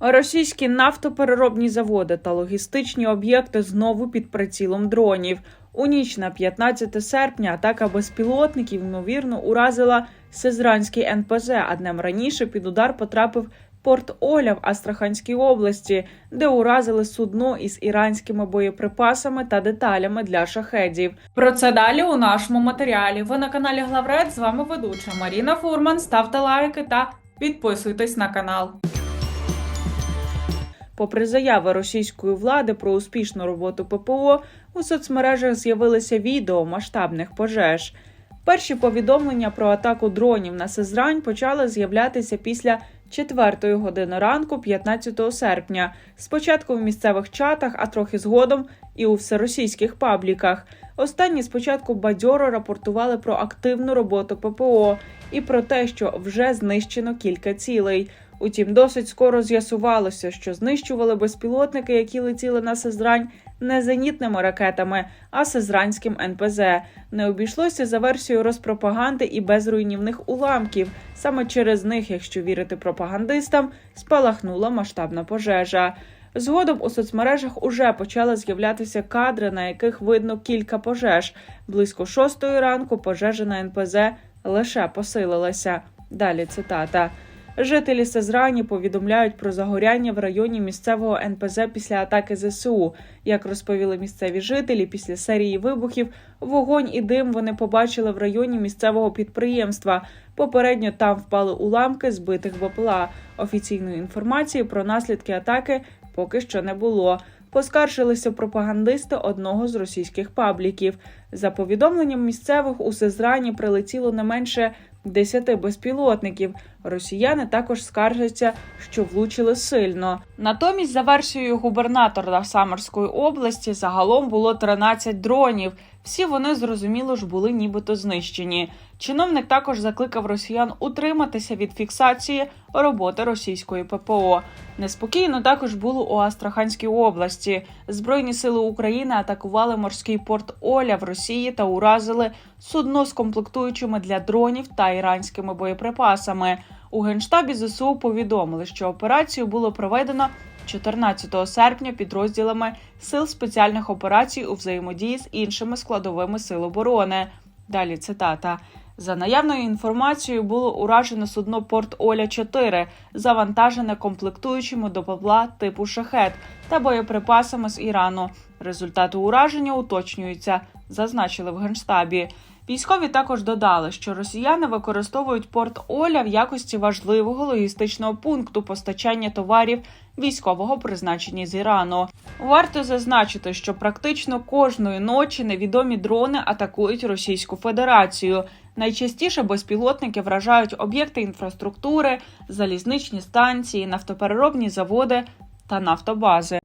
Російські нафтопереробні заводи та логістичні об'єкти знову під прицілом дронів. У ніч на 15 серпня атака безпілотників ймовірно уразила Сизранський НПЗ, а днем раніше під удар потрапив порт Оля в Астраханській області, де уразили судно із іранськими боєприпасами та деталями для шахедів. Про це далі у нашому матеріалі. Ви на каналі Главред. З вами ведуча Маріна Фурман. Ставте лайки та підписуйтесь на канал. Попри заяви російської влади про успішну роботу ППО, у соцмережах з'явилися відео масштабних пожеж. Перші повідомлення про атаку дронів на Сизрань почали з'являтися після 4 години ранку, 15 серпня. Спочатку в місцевих чатах, а трохи згодом і у всеросійських пабліках. Останні спочатку бадьоро рапортували про активну роботу ППО і про те, що вже знищено кілька цілей. Утім, досить скоро з'ясувалося, що знищували безпілотники, які летіли на Сизрань не зенітними ракетами, а Сизранським НПЗ. Не обійшлося за версією розпропаганди і без руйнівних уламків. Саме через них, якщо вірити пропагандистам, спалахнула масштабна пожежа. Згодом у соцмережах уже почали з'являтися кадри, на яких видно кілька пожеж. Близько шостої ранку пожежа на НПЗ лише посилилася. Далі цитата. Жителі Сазрані повідомляють про загоряння в районі місцевого НПЗ після атаки ЗСУ. Як розповіли місцеві жителі, після серії вибухів вогонь і дим вони побачили в районі місцевого підприємства. Попередньо там впали уламки збитих БПЛА. Офіційної інформації про наслідки атаки поки що не було. Поскаржилися пропагандисти одного з російських пабліків. За повідомленням місцевих у Сезрані прилетіло не менше 10 безпілотників. Росіяни також скаржаться, що влучили сильно. Натомість, за версією губернатора Самарської області, загалом було 13 дронів. Всі вони зрозуміло ж були нібито знищені. Чиновник також закликав росіян утриматися від фіксації роботи російської ППО. Неспокійно також було у Астраханській області. Збройні сили України атакували морський порт Оля в Росії та уразили судно з комплектуючими для дронів та іранськими боєприпасами. У генштабі ЗСУ повідомили, що операцію було проведено 14 серпня підрозділами сил спеціальних операцій у взаємодії з іншими складовими сил оборони. Далі цитата. За наявною інформацією було уражено судно Порт Оля 4 завантажене комплектуючими до ППЛА типу шахет та боєприпасами з Ірану. Результати ураження уточнюються, зазначили в генштабі. Військові також додали, що росіяни використовують порт Оля в якості важливого логістичного пункту постачання товарів військового призначення з Ірану. Варто зазначити, що практично кожної ночі невідомі дрони атакують Російську Федерацію. Найчастіше безпілотники вражають об'єкти інфраструктури, залізничні станції, нафтопереробні заводи та нафтобази.